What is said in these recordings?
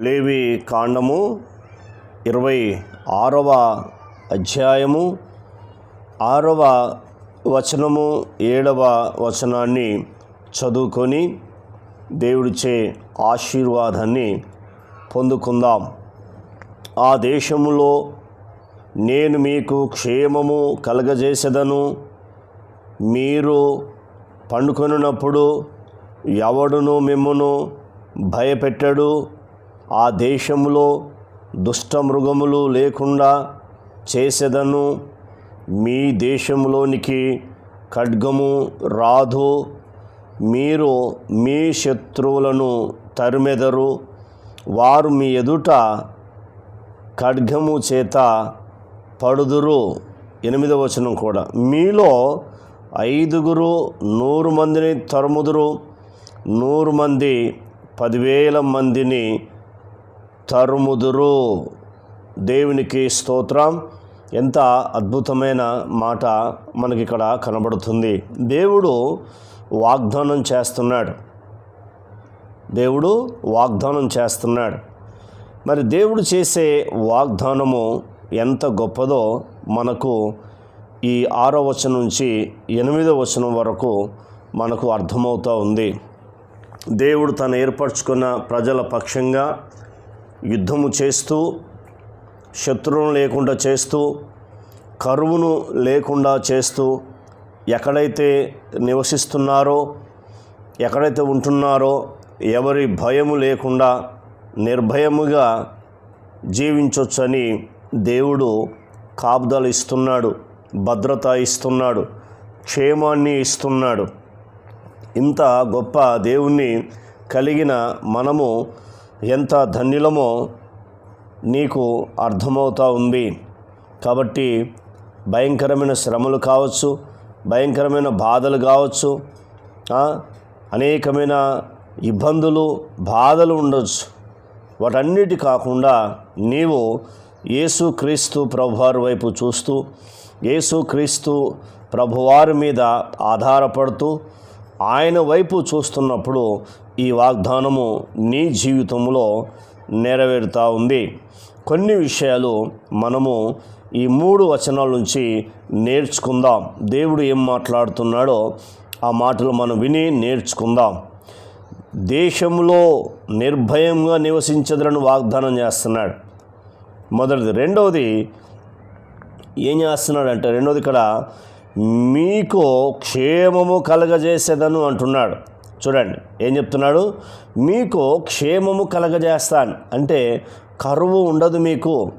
లేవి కాండము ఇరవై ఆరవ అధ్యాయము ఆరవ వచనము ఏడవ వచనాన్ని చదువుకొని దేవుడిచే ఆశీర్వాదాన్ని పొందుకుందాం. ఆ దేశములో నేను మీకు క్షేమము కలగజేసేదను. మీరు పండుకొనున్నప్పుడు ఎవడును మిమ్మును భయపెట్టడు. ఆ దేశములో దుష్టమృగములు లేకుండా చేసేదను. మీ దేశంలోనికి ఖడ్గము రాదు. మీరు మీ శత్రువులను తరిమెదరు. వారు మీ ఎదుట ఖడ్గము చేత పడుదురు. ఎనిమిదవ వచనం కూడా. మీలో ఐదుగురు నూరు మందిని తరుముదురు. నూరు మంది పదివేల మందిని తరుముదురు. దేవునికి స్తోత్రం. ఎంత అద్భుతమైన మాట మనకి ఇక్కడ కనబడుతుంది. దేవుడు వాగ్దానం చేస్తున్నాడు. దేవుడు వాగ్దానం చేస్తున్నాడు. మరి దేవుడు చేసే వాగ్దానము ఎంత గొప్పదో మనకు ఈ ఆరో వచనం నుంచి ఎనిమిదో వచనం వరకు మనకు అర్థమవుతూ ఉంది. దేవుడు తను ఏర్పరచుకున్న ప్రజల పక్షంగా యుద్ధము చేస్తూ శత్రువును లేకుండా చేస్తూ కరువును లేకుండా చేస్తూ ఎక్కడైతే నివసిస్తున్నారో ఎక్కడైతే ఉంటున్నారో ఎవరి భయము లేకుండా నిర్భయముగా జీవించవచ్చని దేవుడు కాపుదలు ఇస్తున్నాడు భద్రత ఇస్తున్నాడు క్షేమాన్ని ఇస్తున్నాడు. ఇంత గొప్ప దేవుణ్ణి కలిగిన మనము ఎంత ధన్యులమో నీకు అర్థమవుతా ఉంది. కాబట్టి భయంకరమైన శ్రమలు కావచ్చు భయంకరమైన బాధలు కావచ్చు అనేకమైన ఇబ్బందులు బాధలు ఉండొచ్చు. వాటన్నిటి కాకుండా నీవు యేసుక్రీస్తు ప్రభువారి వైపు చూస్తూ యేసుక్రీస్తు ప్రభువారి మీద ఆధారపడుతూ ఆయన వైపు చూస్తున్నప్పుడు ఈ వాగ్దానము నీ జీవితంలో నెరవేరుతూ ఉంది. కొన్ని విషయాలు మనము ఈ మూడు వచనాల నుంచి నేర్చుకుందాం. దేవుడు ఏం మాట్లాడుతున్నాడో ఆ మాటలు మనం విని నేర్చుకుందాం. దేశంలో నిర్భయంగా నివసించదులను వాగ్దానం చేస్తున్నాడు. మొదటిది. రెండవది ఏం చేస్తున్నాడంటే రెండవది ఇక్కడ మీకు క్షేమము కలగజేసేదను అంటున్నాడు. చూడండి ఏం చెప్తున్నాడు? మీకు క్షేమము కలగజేస్తాను. అంటే కరువు ఉండదు మీకు.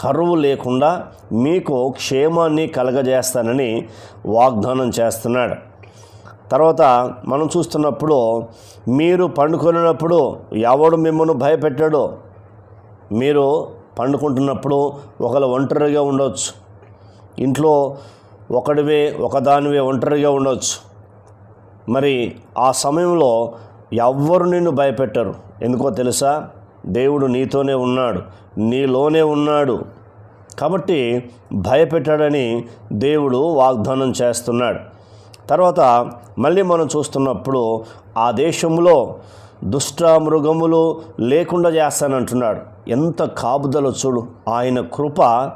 కరువు లేకుండా మీకు క్షేమాన్ని కలగజేస్తానని వాగ్దానం చేస్తున్నాడు. తర్వాత మనం చూస్తున్నప్పుడు మీరు పండుకొనినప్పుడు ఎవడు మిమ్మల్ని భయపెట్టాడో? మీరు పండుకుంటున్నప్పుడు ఒకరు ఒంటరిగా ఉండవచ్చు ఇంట్లో ఒకడివే ఒకదానివే ఒంటరిగా ఉండవచ్చు మరి ఆ సమయంలో ఎవ్వరు నిన్ను భయపెట్టరు. ఎందుకో తెలుసా? దేవుడు నీతోనే ఉన్నాడు. నీలోనే ఉన్నాడు. కాబట్టి భయపెట్టాడని దేవుడు వాగ్దానం చేస్తున్నాడు. తర్వాత మళ్ళీ మనం చూస్తున్నప్పుడు ఆ దేశంలో దుష్ట మృగములు లేకుండా చేస్తానంటున్నాడు. ఎంత కాపుదల చూడు. ఆయన కృప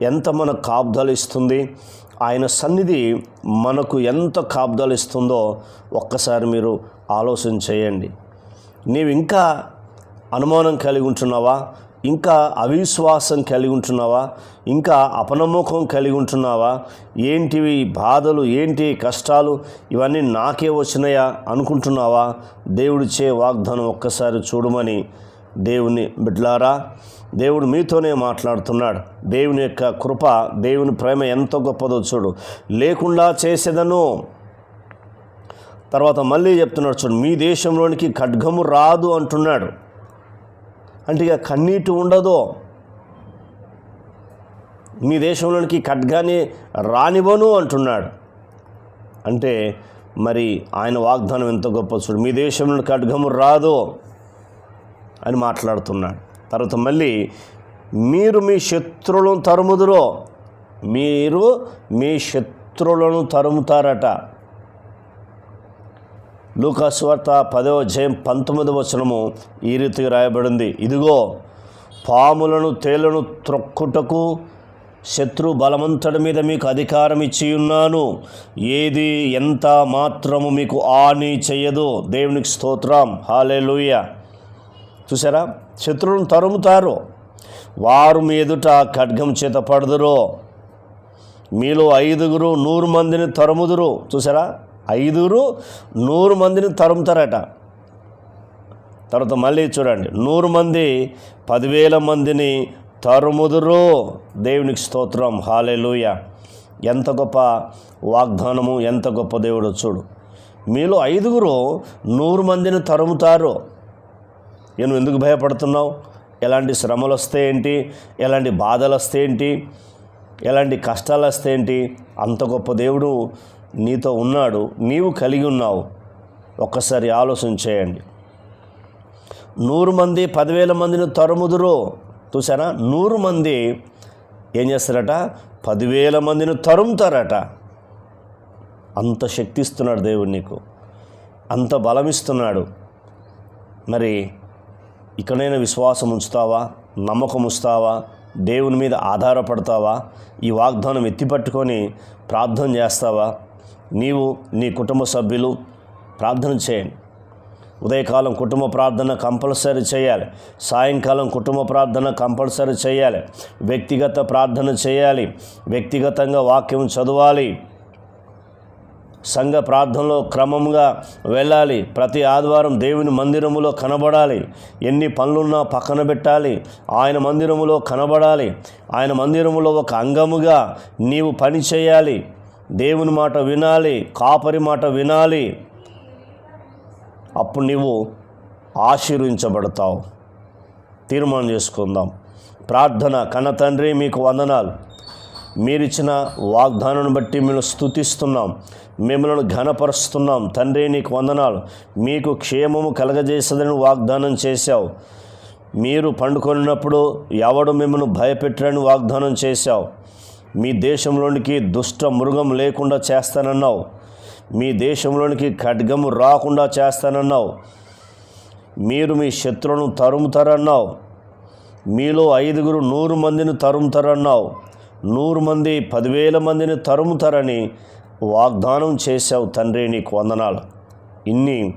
ఎంత మన కాపుదలు ఇస్తుంది ఆయన సన్నిధి మనకు ఎంత కాబ్దాలు ఇస్తుందో ఒక్కసారి మీరు ఆలోచన చేయండి. నీవు ఇంకా అనుమానం కలిగి ఉంటున్నావా? ఇంకా అవిశ్వాసం కలిగి ఉంటున్నావా? ఇంకా అపనమ్మకం కలిగి ఉంటున్నావా? ఏంటివి బాధలు ఏంటి కష్టాలు? ఇవన్నీ నాకే వచ్చినాయా అనుకుంటున్నావా? దేవుడిచ్చే వాగ్దానం ఒక్కసారి చూడమని దేవుని బిడ్లారా దేవుడు మీతోనే మాట్లాడుతున్నాడు. దేవుని యొక్క కృప దేవుని ప్రేమ ఎంత గొప్పదో చూడు. లేకుండా చేసేదను. తర్వాత మళ్ళీ చెప్తున్నాడు చూడు మీ దేశంలోనికి ఖడ్గము రాదు అంటున్నాడు. అంటే ఇక కన్నీటి ఉండదు. మీ దేశంలోనికి ఖడ్గాని రానివ్వను అంటున్నాడు. అంటే మరి ఆయన వాగ్దానం ఎంత గొప్ప చూడు మీ దేశంలో ఖడ్గము రాదు. అని మాట్లాడుతున్నాడు. తర్వాత మళ్ళీ మీరు మీ శత్రువులను తరుముదురో మీరు మీ శత్రువులను తరుముతారట. లూకాస్వార్త పదవ జయం పంతొమ్మిదవ వచనము ఈ రీతిగా రాయబడింది. ఇదిగో పాములను తేలను త్రొక్కుటకు శత్రు బలమంతడి మీద మీకు అధికారం ఇచ్చి ఉన్నాను. ఏది ఎంత మాత్రము మీకు హాని చేయదు. దేవునికి స్తోత్రం. హాలేలుయ. చూసారా శత్రువులను తరుముతారు. వారు మీదుట ఖడ్గం చేత పడదురు. మీలో ఐదుగురు నూరు మందిని తరుముదురు. చూసారా ఐదుగురు నూరు మందిని తరుముతారట. తర్వాత మళ్ళీ చూడండి. నూరు మంది పదివేల మందిని తరుముదురు. దేవునికి స్తోత్రం. హాలెలూయ. ఎంత గొప్ప వాగ్దానము ఎంత గొప్ప దేవుడు. చూడు. మీలో ఐదుగురు నూరు మందిని తరుముతారు. నువ్వు ఎందుకు భయపడుతున్నావు? ఎలాంటి శ్రమలు వస్తే ఏంటి? ఎలాంటి బాధలు వస్తే ఏంటి? ఎలాంటి కష్టాలు వస్తే ఏంటి? అంత గొప్ప దేవుడు నీతో ఉన్నాడు నీవు కలిగి ఉన్నావు. ఒక్కసారి ఆలోచన చేయండి. నూరు మంది పదివేల మందిని తరుముదురు. చూసారా నూరు మంది ఏం చేస్తారట? పదివేల మందిని తరుముతారట. అంత శక్తి ఇస్తున్నాడు దేవుడు నీకు. అంత బలం ఇస్తున్నాడు మరి ఇక్కడైనా విశ్వాసం ఉంచుతావా? నమ్మకం ఉంచుతావా? దేవుని మీద ఆధారపడతావా? ఈ వాగ్దానం ఎత్తిపట్టుకొని ప్రార్థన చేస్తావా? నీవు నీ కుటుంబ సభ్యులు ప్రార్థన చేయండి. ఉదయకాలం కుటుంబ ప్రార్థన కంపల్సరీ చేయాలి. సాయంకాలం కుటుంబ ప్రార్థన కంపల్సరీ చేయాలి. వ్యక్తిగత ప్రార్థన చేయాలి. వ్యక్తిగతంగా వాక్యం చదవాలి. సంఘ ప్రార్థనలో క్రమంగా వెళ్ళాలి. ప్రతి ఆదివారం దేవుని మందిరములో కనబడాలి. ఎన్ని పనులున్నా పక్కన పెట్టాలి. ఆయన మందిరములో కనబడాలి. ఆయన మందిరములో ఒక అంగముగా నీవు పని చేయాలి. దేవుని మాట వినాలి. కాపరి మాట వినాలి. అప్పుడు నీవు ఆశీర్వించబడతావు. తీర్మానం చేసుకుందాం. ప్రార్థన కన్న తండ్రి మీకు వందనాలు. మీరిచ్చిన వాగ్దానాన్ని బట్టి మేము స్తుతిస్తున్నాం. మిమ్మల్ని ఘనపరుస్తున్నాం. తండ్రి నీకు వందనాలు. మీకు క్షేమము కలగజేసదని వాగ్దానం చేశావు. మీరు పండుకొనినప్పుడు ఎవడు మిమ్మల్ని భయపెట్టరని వాగ్దానం చేశావు. మీ దేశంలోనికి దుష్ట మృగం లేకుండా చేస్తానన్నావు. మీ దేశంలోనికి ఖడ్గము రాకుండా చేస్తానన్నావు. మీరు మీ శత్రువులను తరుముతారన్నావు. మీలో ఐదుగురు నూరు మందిని తరుముతారన్నావు. నూరు మంది పదివేల మందిని తరుముతారని వాగ్దానం చేశావు తండ్రి నీకు వందనాలు. ఇన్ని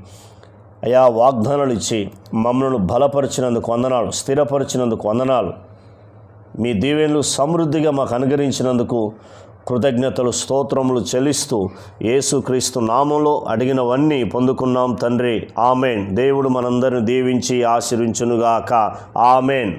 అయా వాగ్దానాలు ఇచ్చి మమ్మల్ని బలపరిచినందుకు వందనాలు స్థిరపరిచినందుకు వందనాలు. మీ దీవెనలు సమృద్ధిగా మాకు అనుగ్రహించినందుకు కృతజ్ఞతలు స్తోత్రములు చెల్లిస్తూ యేసుక్రీస్తు నామంలో అడిగినవన్నీ పొందుకున్నాం తండ్రి. ఆమెన్. దేవుడు మనందరిని దీవించి ఆశీర్వించునుగాక. ఆమెన్.